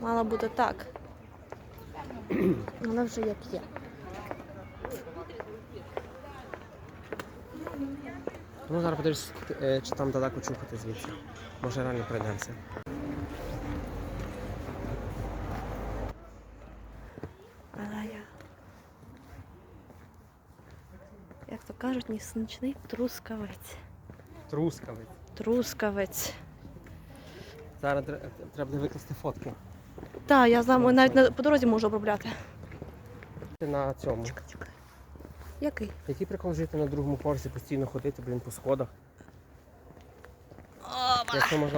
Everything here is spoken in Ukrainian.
Мало бути так. Але вже як є. Ну зараз подивишся, е, чи там далеко чухати звідси. Може реально прийдемося. Але я. Як то кажуть, нісничний трускавець. Трускавець. Трускавець. Зараз треба викласти фотки. Так, я знаю, навіть на, по дорозі можу обробляти. На цьому. Чекай, чекай. Який? Який прикол жити на другому поверсі, постійно ходити, блін, по сходах. О, Якщо можна